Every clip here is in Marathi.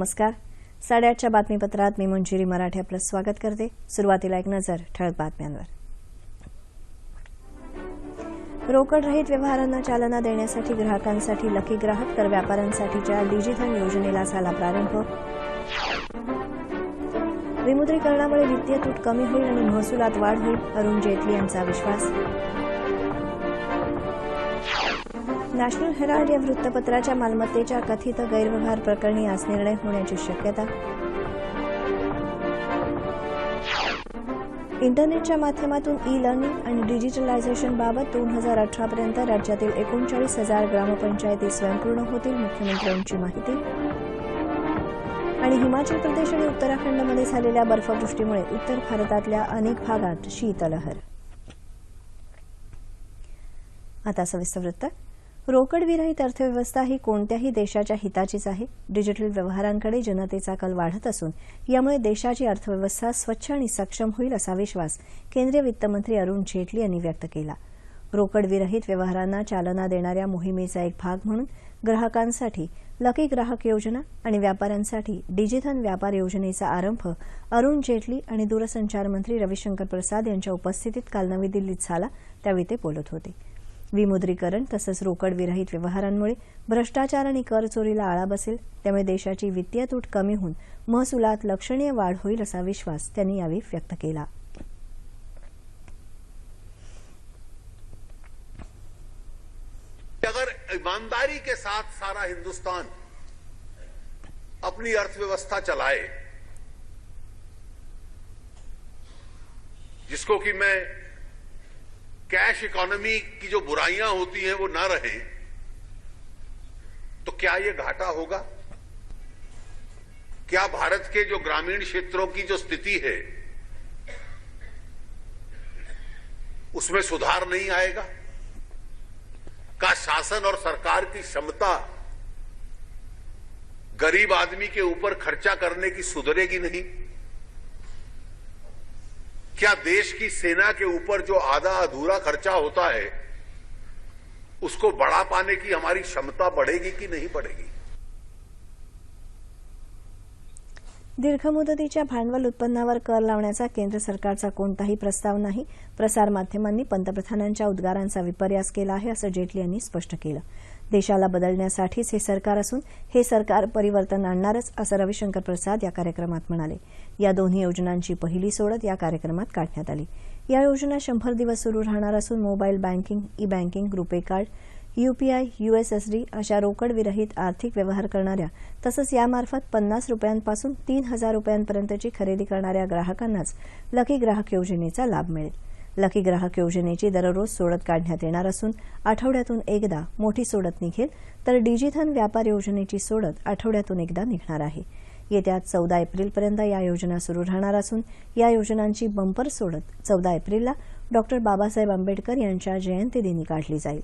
नमस्कार. साडेआठच्या बातमीपत्रात मी मंजिरी मराठी आपलं स्वागत करते. सुरुवातीला एक नजर ठळक बातम्यांवर. रोकड रहित व्यवहारांना चालना देण्यासाठी ग्राहकांसाठी लकी ग्राहक तर व्यापाऱ्यांसाठीच्या डिजिधन योजनेला झाला प्रारंभ. विमुद्रीकरणामुळे वित्तीय तूट कमी होईल आणि महसुलात वाढ होईल अरुण जेटली यांचा विश्वास. नॅशनल हेराल्ड या वृत्तपत्राच्या मालमत्तेच्या कथित गैरव्यवहार प्रकरणी आज निर्णय होण्याची शक्यता. इंटरनेटच्या माध्यमातून ई लर्निंग आणि डिजिटलायझेशन बाबत दोन हजार अठरापर्यंत राज्यातील एकोणचाळीस हजार ग्रामपंचायती स्वयंपूर्ण होतील मुख्यमंत्र्यांची माहिती. आणि हिमाचल प्रदेश आणि उत्तराखंडमध्ये झालेल्या बर्फवृष्टीमुळे उत्तर भारतातल्या अनेक भागात शीतलहर. आता सविस्तर वृत्त. रोकडविरहित अर्थव्यवस्था ही कोणत्याही देशाच्या हिताचीच आहे. डिजिटल व्यवहारांकडे जनतेचा कल वाढत असून यामुळे देशाची अर्थव्यवस्था स्वच्छ आणि सक्षम होईल असा विश्वास केंद्रीय वित्तमंत्री अरुण जेटली यांनी व्यक्त केला. रोकडविरहित व्यवहारांना चालना देणाऱ्या मोहिमेचा एक भाग म्हणून ग्राहकांसाठी लकी ग्राहक योजना आणि व्यापाऱ्यांसाठी डिजिधन व्यापार योजनेचा आरंभ अरुण जेटली आणि दूरसंचार मंत्री रविशंकर प्रसाद यांच्या उपस्थितीत काल नवी दिल्लीत झाला त्यावेळी ते बोलत होते. विमुद्रीकरण तसंच रोकड विरहित व्यवहारांमुळे भ्रष्टाचार आणि कर चोरीला आळा बसेल त्यामुळे देशाची वित्तीय तूट कमी होऊन महसुलात लक्षणीय वाढ होईल असा विश्वास त्यांनी यावेळी व्यक्त केला. अगर ईमानदारी के साथ सारा हिंदुस्तान अपनी अर्थव्यवस्था चलाए जिसको कि मैं कैश इकोनॉमी की जो बुराइयाँ होती हैं वो ना रहे तो क्या ये घाटा होगा? क्या भारत के जो ग्रामीण क्षेत्रों की जो स्थिति है, उसमें सुधार नहीं आएगा? का शासन और सरकार की क्षमता गरीब आदमी के ऊपर खर्चा करने की सुधरेगी नहीं? क्या देश की सेना के ऊपर जो आधा अधूरा खर्चा होता है उसको बढ़ा पाने की हमारी क्षमता बढ़ेगी कि नहीं बढ़ेगी? दीर्घ मुदतीच्या भांडवल उत्पन्नावर कर लावण्याचा केंद्र सरकारचा कोणताही प्रस्ताव नाही. प्रसारमाध्यमांनी पंतप्रधानांच्या उद्गारांचा विपर्यास केला आहे असं जेटली यांनी स्पष्ट केलं. देशाला बदलण्यासाठीच हे सरकार असून हे सरकार परिवर्तन आणणारच असं रविशंकर प्रसाद या कार्यक्रमात म्हणाले. या दोन्ही योजनांची पहिली सोडत या कार्यक्रमात काढण्यात आली. या योजना शंभर दिवस सुरू राहणार असून mobile banking E banking RuPay card UPI USSD अशा रोकड विरहित आर्थिक व्यवहार करणाऱ्या तसंच यामार्फत पन्नास रुपयांपासून तीन हजार रुपयांपर्यंतची खरेदी करणाऱ्या ग्राहकांनाच लकी ग्राहक योजनेचा लाभ मिळेल. लकी ग्राहक योजनेची दररोज सोडत काढण्यात येणार असून आठवड्यातून एकदा मोठी सोडत निघेल तर डिजिधन व्यापार योजनेची सोडत आठवड्यातून एकदा निघणार आहे. येत्या चौदा एप्रिलपर्यंत या योजना सुरू राहणार असून या योजनांची बंपर सोडत चौदा एप्रिलला डॉक्टर बाबासाहेब आंबेडकर यांच्या जयंतीदिनी काढली जाईल.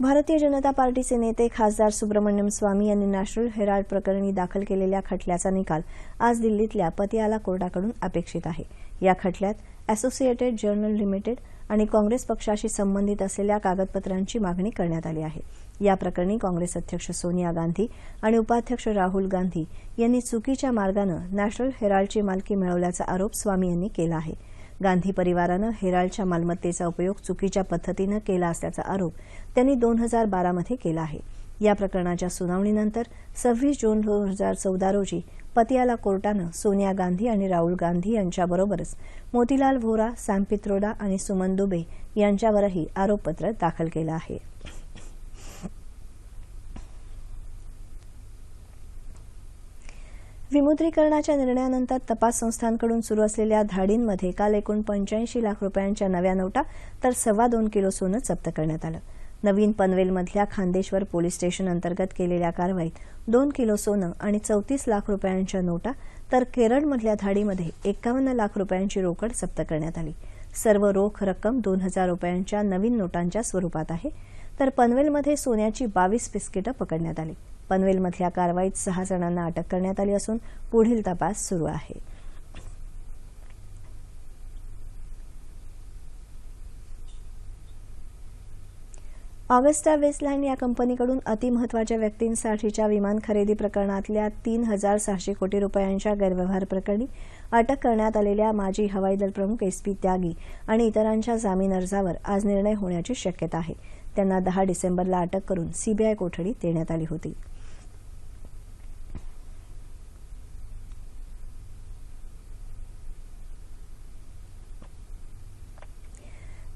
भारतीय जनता पार्टीचे नेते खासदार सुब्रमण्यम स्वामी यांनी नॅशनल हेराल्ड प्रकरणी दाखल केलेल्या खटल्याचा निकाल आज दिल्लीतल्या पतियाला कोर्टाकडून अपेक्षित आहे. या खटल्यात असोसिएटेड जर्नल लिमिटेड आणि काँग्रेस पक्षाशी संबंधित असलेल्या कागदपत्रांची मागणी करण्यात आली आहे. या प्रकरणी काँग्रेस अध्यक्ष सोनिया गांधी आणि उपाध्यक्ष राहुल गांधी यांनी चुकीच्या मार्गानं नॅशनल हेराल्डची मालकी मिळवल्याचा आरोप स्वामी यांनी केला आहे. गांधी परिवारानं हेराल्डच्या मालमत्तेचा उपयोग चुकीच्या पद्धतीनं केला असल्याचा आरोप त्यांनी दोन हजार बारामध्ये केला आहे. या प्रकरणाच्या सुनावणीनंतर सव्वीस जून दोन हजार चौदा रोजी पतियाला कोर्टानं सोनिया गांधी आणि राहुल गांधी यांच्याबरोबरच मोतीलाल व्होरा सॅम पित्रोडा आणि सुमन दुबे यांच्यावरही आरोपपत्र दाखल केलं आहे. विमुद्रीकरणाच्या निर्णयानंतर तपास संस्थांकडून सुरू असलेल्या धाडींमध्ये काल एकूण पंच्याऐंशी लाख रुपयांच्या नव्या नोटा तर सव्वा दोन किलो सोनं जप्त करण्यात आलं. नवीन पनवेलमधल्या खांदेश्वर पोलीस स्टेशन अंतर्गत केलेल्या कारवाईत दोन किलो सोनं आणि चौतीस लाख रुपयांच्या नोटा तर केरळमधल्या धाडीमध्ये एकावन्न लाख रुपयांची रोकड जप्त करण्यात आली. सर्व रोख रक्कम दोन हजार रुपयांच्या नवीन नोटांच्या स्वरूपात आहे. तर पनवेलमध्ये सोन्याची बावीस बिस्किटं पकडण्यात आली. पनवेलमधल्या कारवाईत सहा जणांना अटक करण्यात आली असून पुढील तपास सुरू आहे. ऑगस्टा वेस्टलँड या कंपनीकडून अतिमहत्वाच्या व्यक्तींसाठीच्या विमान खरेदी प्रकरणातल्या तीन हजार सहाशे कोटी रुपयांच्या गैरव्यवहार प्रकरणी अटक करण्यात आलेल्या माजी हवाई दल प्रमुख एस पी त्यागी आणि इतरांच्या जामीन अर्जावर आज निर्णय होण्याची शक्यता आहे. त्यांना दहा डिसेंबरला अटक करून सीबीआय कोठडी देण्यात आली होती.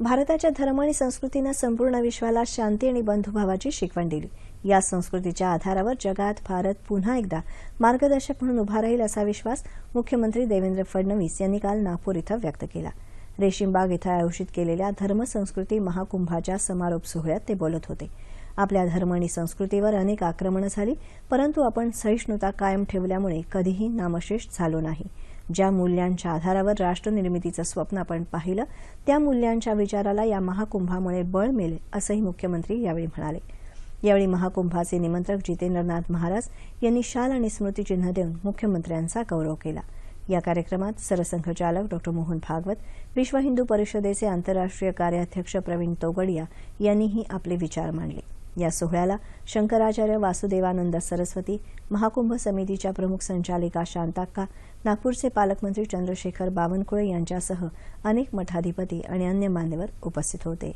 भारताच्या धर्म आणि संस्कृतीनं संपूर्ण विश्वाला शांती आणि बंधुभावाची शिकवण दिली. या संस्कृतीच्या आधारावर जगात भारत पुन्हा एकदा मार्गदर्शक म्हणून उभा राहील असा विश्वास मुख्यमंत्री देवेंद्र फडणवीस यांनी काल नागपूर इथं व्यक्त केला. रेशीमबाग इथं आयोजित केलेल्या धर्मसंस्कृती महाकुंभाच्या समारोप सोहळ्यात ते बोलत होते. आपल्या धर्म आणि संस्कृतीवर अनेक आक्रमणं झाली परंतु आपण सहिष्णुता कायम ठेवल्यामुळे कधीही नामशेष झालो नाही. ज्या मूल्यांच्या आधारावर राष्ट्रनिर्मितीचं स्वप्न आपण पाहिलं त्या मूल्यांच्या विचाराला या महाकुंभामुळे बळ मिळेल असंही मुख्यमंत्री यावेळी म्हणाले. यावेळी महाकुंभाचे निमंत्रक जितेंद्रनाथ महाराज यांनी शाल आणि स्मृतिचिन्ह देऊन मुख्यमंत्र्यांचा गौरव केला. या कार्यक्रमात सरसंघचालक डॉ मोहन भागवत विश्व हिंदू परिषदेचे आंतरराष्ट्रीय कार्याध्यक्ष प्रवीण तोगडिया यांनीही आपले विचार मांडले. या सोहळ्याला शंकराचार्य वासुदेवानंद सरस्वती महाकुंभ समितीच्या प्रमुख संचालिका शांताक्का नागपूरचे पालकमंत्री चंद्रशेखर बावनकुळे यांच्यासह अनेक मठाधिपती आणि अन्य मान्यवर उपस्थित होते.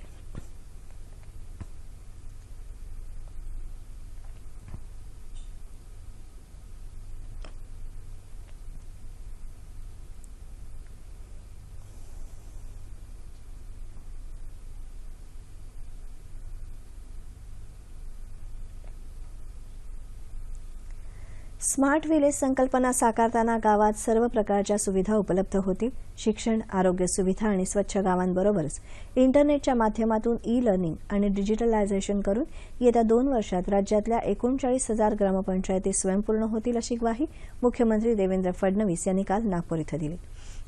स्मार्ट विलेज संकल्पना साकारताना गावात सर्व प्रकारच्या सुविधा उपलब्ध होतील शिक्षण आरोग्य सुविधा आणि स्वच्छ गावांबरोबरच इंटरनेटच्या माध्यमातून ई लर्निंग आणि डिजिटलायझेशन करून येत्या दोन वर्षात राज्यातल्या एकोणचाळीस हजार ग्रामपंचायती स्वयंपूर्ण होतील अशी ग्वाही मुख्यमंत्री देवेंद्र फडणवीस यांनी काल नागपूर इथं दिली.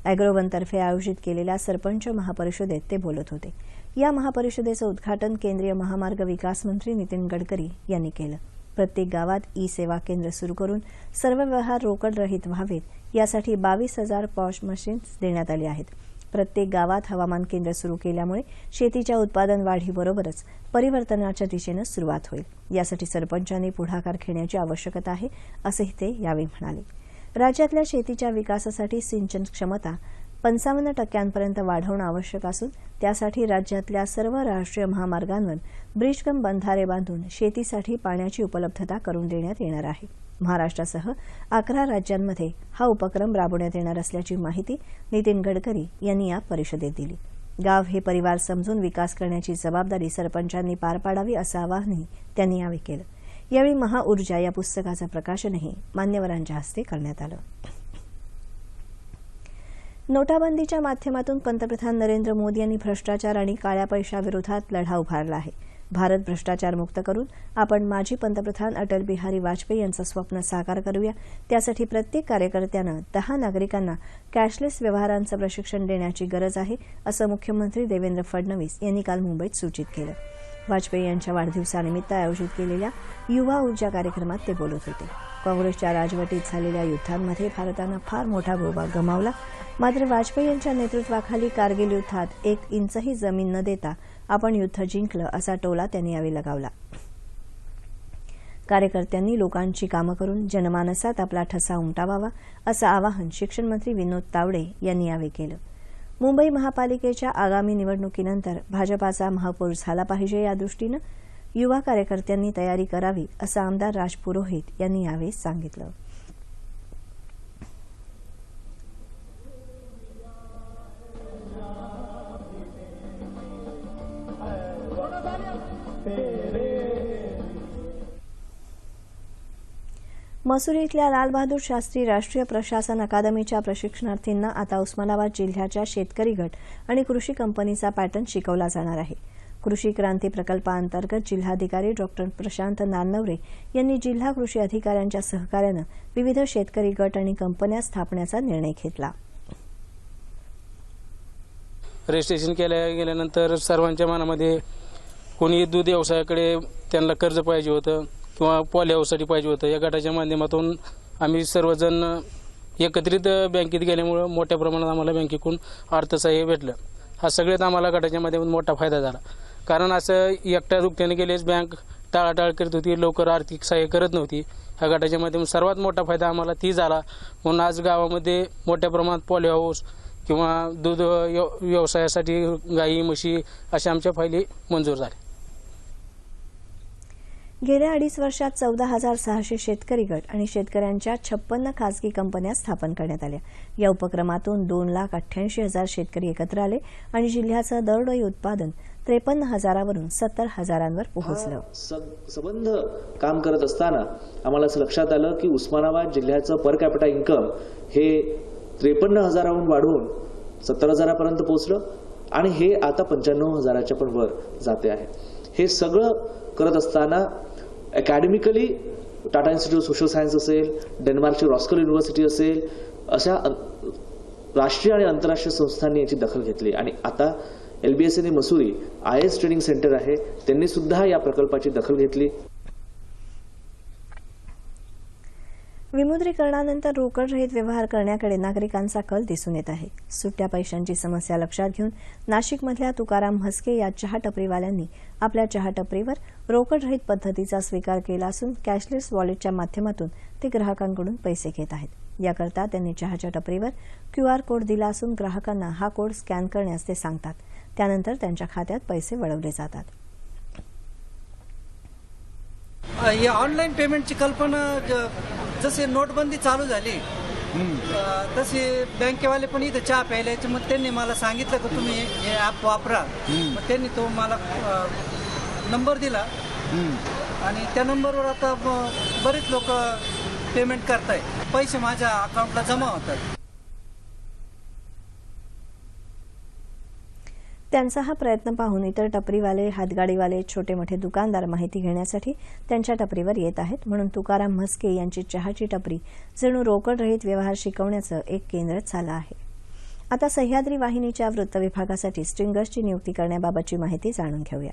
अॅग्रोवनतर्फे आयोजित केलेल्या सरपंच महापरिषदेत ते बोलत होते. या महापरिषदेचं उद्घाटन केंद्रीय महामार्ग विकास मंत्री नितीन गडकरी यांनी केलं. प्रत्येक गावात ई सेवा केंद्र सुरू करून सर्व व्यवहार रोकड रहित व्हावेत यासाठी बावीस हजार पॉश मशीन्स देण्यात आली आहेत. प्रत्येक गावात हवामान केंद्र सुरू केल्यामुळे शेतीच्या उत्पादन वाढीबरोबरच परिवर्तनाच्या दिशेनं सुरुवात होईल. यासाठी सरपंचांनी पुढाकार घेण्याची आवश्यकता आहे असंही ते यावेळी म्हणाले. राज्यातल्या शेतीच्या विकासासाठी सिंचन क्षमता पंचावन्न टक्क्यांपर्यंत वाढवणं आवश्यक असून त्यासाठी राज्यातल्या सर्व राष्ट्रीय महामार्गांवर ब्रिजकम बंधारे बांधून शेतीसाठी पाण्याची उपलब्धता करून देण्यात येणार आहे. महाराष्ट्रासह अकरा राज्यांमध्ये हा उपक्रम राबवण्यात येणार असल्याची माहिती नितीन गडकरी यांनी या परिषदेत दिली. गाव हे परिवार समजून विकास करण्याची जबाबदारी सरपंचांनी पार पाडावी असं आवाहनही त्यांनी यावेळी केलं. यावेळी महाऊर्जा या पुस्तकाचं प्रकाशनही मान्यवरांच्या हस्ते करण्यात आलं. नोटाबंदीच्या माध्यमातून पंतप्रधान नरेंद्र मोदी यांनी भ्रष्टाचार आणि काळ्या पैशाविरोधात लढा उभारला आहे. भारत भ्रष्टाचार मुक्त करून आपण माजी पंतप्रधान अटल बिहारी वाजपेयी यांचं स्वप्न साकार करूया. त्यासाठी प्रत्येक कार्यकर्त्यानं दहा नागरिकांना कॅशलेस व्यवहारांचं प्रशिक्षण देण्याची गरज आहे असं मुख्यमंत्री देवेंद्र फडणवीस यांनी काल मुंबईत सूचित केलं. वाजपेयी यांच्या वाढदिवसानिमित्त आयोजित केलेल्या युवा ऊर्जा कार्यक्रमात ते बोलत होते. काँग्रेसच्या राजवटीत झालेल्या युद्धांमध्ये भारतानं फार मोठा भूभाग गमावला. मात्र वाजपेयी यांच्या नेतृत्वाखाली कारगिल युद्धात एक इंचही जमीन न देता आपण युद्ध जिंकलं असा टोला त्यांनी यावेळी लगावला. कार्यकर्त्यांनी लोकांची कामं करून जनमानसात आपला ठसा उमटावावा असं आवाहन शिक्षणमंत्री विनोद तावडे यांनी यावेळी केलं. मुंबई महापालिकेच्या आगामी निवडणुकीनंतर भाजपाचा महापौर झाला पाहिजे या दृष्टीनं युवा कार्यकर्त्यांनी तयारी करावी असं आमदार राज पुरोहित यांनी यावेळी सांगितलं. मसुरी इथल्या लालबहादूर शास्त्री राष्ट्रीय प्रशासन अकादमीच्या प्रशिक्षणार्थींना आता उस्मानाबाद जिल्ह्याच्या शेतकरी गट आणि कृषी कंपनीचा पॅटर्न शिकवला जाणार आहे. कृषी क्रांती प्रकल्पाअंतर्गत जिल्हाधिकारी डॉक्टर प्रशांत नानवरे यांनी जिल्हा कृषी अधिकाऱ्यांच्या सहकार्यानं विविध शेतकरी गट आणि कंपन्या स्थापण्याचा निर्णय घेतला. रजिस्ट्रेशन केल्या गेल्यानंतर सर्वांच्या मनामध्ये कोणी दूध व्यवसायाकडे त्यांना कर्ज पाहिजे होतं. किंवा पॉलिहाऊससाठी पाहिजे होतं. या गटाच्या माध्यमातून आम्ही सर्वजण एकत्रित बँकेत गेल्यामुळं मोठ्या प्रमाणात आम्हाला बँकेकडून अर्थसहाय्य भेटलं. हा सगळ्यात आम्हाला गटाच्या माध्यमातून मोठा फायदा झाला. कारण असं एकट्या दुकट्याने गेलेच बँक टाळाटाळ करत होती लवकर आर्थिक सहाय्य करत नव्हती. ह्या गटाच्या माध्यमातून सर्वात मोठा फायदा आम्हाला ती झाला. म्हणून आज गावामध्ये मोठ्या प्रमाणात पॉली हाऊस किंवा दूध व्यव- व्यवसायासाठी गाई म्हशी अशा आमच्या फायली मंजूर झाल्या. गेल्या अडीच वर्षात चौदा हजार सहाशे शेतकरी गट आणि शेतकऱ्यांच्या छप्पन्न खासगी कंपन्या स्थापन करण्यात आल्या. या उपक्रमातून दोन लाख अठ्ठ्याऐंशी हजार शेतकरी एकत्र आले आणि जिल्ह्याचं दरडोई उत्पादन त्रेपन्न हजारावरून सत्तर हजारांवर पोहोचलं. स- संबंध काम करत असताना आम्हाला असं लक्षात आलं की उस्मानाबाद जिल्ह्याचं पर कॅपिटा इन्कम हे त्रेपन्न हजाराहून वाढवून सत्तर हजारापर्यंत पोहोचलं आणि हे आता पंच्याण्णव हजाराच्या पण वर जाते आहे. हे सगळं करत असताना academically Tata institute of social science असेल डेन्मार्कची रॉस्कल युनिव्हर्सिटी असेल अशा राष्ट्रीय आणि आंतरराष्ट्रीय संस्थांनी याची दखल घेतली. आणि आता एल बी एस एने Mussoorie I S training centre आहे त्यांनी सुद्धा या प्रकल्पाची दखल घेतली. विमुद्रीकरणानंतर रोकड रहित व्यवहार करण्याकडे नागरिकांचा कल दिसून येत आहे. सुट्ट्या पैशांची समस्या लक्षात घेऊन नाशिकमधल्या तुकाराम म्हस्के या चहा टपरीवाल्यांनी आपल्या चहा टपरीवर रोकड रहित पद्धतीचा स्वीकार केला असून कॅशलेस वॉलेटच्या माध्यमातून ते ग्राहकांकडून पैसे घेत आहेत. याकरता त्यांनी चहाच्या टपरीवर क्यू आर कोड दिला असून ग्राहकांना हा कोड स्कॅन करण्यास ते सांगतात. त्यानंतर त्यांच्या खात्यात पैसे वळवले जातात. या ऑनलाईन पेमेंटची कल्पना ज- जशी नोटबंदी चालू झाली तसे बँकेवाले पण इथं चहा प्यायला यायचे मग त्यांनी मला सांगितलं की तुम्ही हे ॲप वापरा. मग त्यांनी तो मला नंबर दिला. आणि त्या नंबरवर आता बरेच लोक पेमेंट करताय पैसे माझ्या अकाउंटला जमा होतात. त्यांचा हा प्रयत्न पाहून इतर टपरीवाले हातगाडीवाले छोटे मोठे दुकानदार माहिती घेण्यासाठी त्यांच्या टपरीवर येत आहेत. म्हणून तुकाराम म्हस्के यांची चहाची टपरी जणू रोकडरहित व्यवहार शिकवण्याचं एक केंद्र झालं आहे. आता सह्याद्री वाहिनीच्या वृत्त विभागासाठी स्ट्रिंगर्सची नियुक्ती करण्याबाबतची माहिती जाणून घेऊया.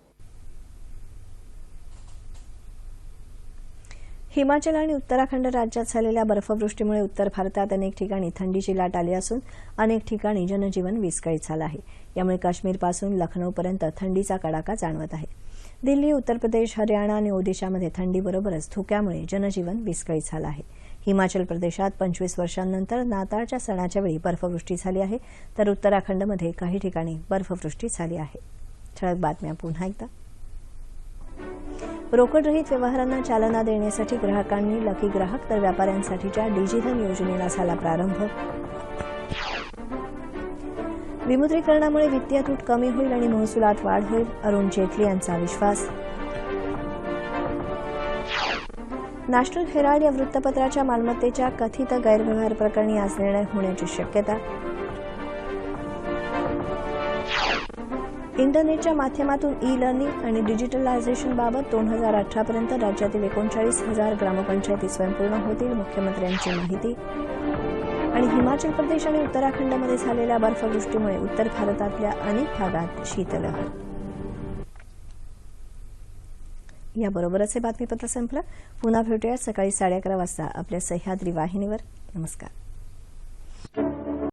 हिमाचल आणि उत्तराखंड राज्यात झालेल्या बर्फवृष्टीमुळे उत्तर भारतात अनेक ठिकाणी थंडीची लाट आली असून अनेक ठिकाणी जनजीवन विस्कळीत झालं आहे. यामुळे काश्मीरपासून लखनौपर्यंत थंडीचा कडाका जाणवत आहे. दिल्ली उत्तर प्रदेश हरियाणा आणि ओदिशामध्ये थंडीबरोबरच धुक्यामुळे जनजीवन विस्कळीत झालं आहे. हिमाचल प्रदेशात पंचवीस वर्षांनंतर नाताळच्या सणाच्या वेळी बर्फवृष्टी झाली आहे तर उत्तराखंडमध्ये काही ठिकाणी बर्फवृष्टी झाली आहे. ठळक बातम्या पुन्हा एकदा. रोकडरहित व्यवहारांना चालना देण्यासाठी ग्राहकांनी लकी ग्राहक तर व्यापाऱ्यांसाठीच्या डिजिधन योजनेला झाला प्रारंभ. विमुद्रीकरणामुळे वित्तीय तूट कमी होईल आणि महसुलात वाढ होईल अरुण जेटली यांचा विश्वास. नॅशनल हेराल्ड या वृत्तपत्राच्या मालमत्तेच्या कथित गैरव्यवहार प्रकरणी आज निर्णय होण्याची शक्यता. इंटरनेटच्या माध्यमातून ई लर्निंग आणि डिजिटलायझेशन बाबत दोन हजार अठरापर्यंत राज्यातील एकोणचाळीस हजार ग्रामपंचायती स्वयंपूर्ण होतील मुख्यमंत्र्यांची माहिती. आणि हिमाचल प्रदेश आणि उत्तराखंडमध्ये झालेल्या बर्फवृष्टीमुळे उत्तर भारतातल्या अनेक भागात शीतलहर. याबरोबरच हे बातमीपत्र संपलं. पुन्हा भेटूया सकाळी साडे अकरा वाजता आपल्या सह्याद्री वाहिनीवर. नमस्कार.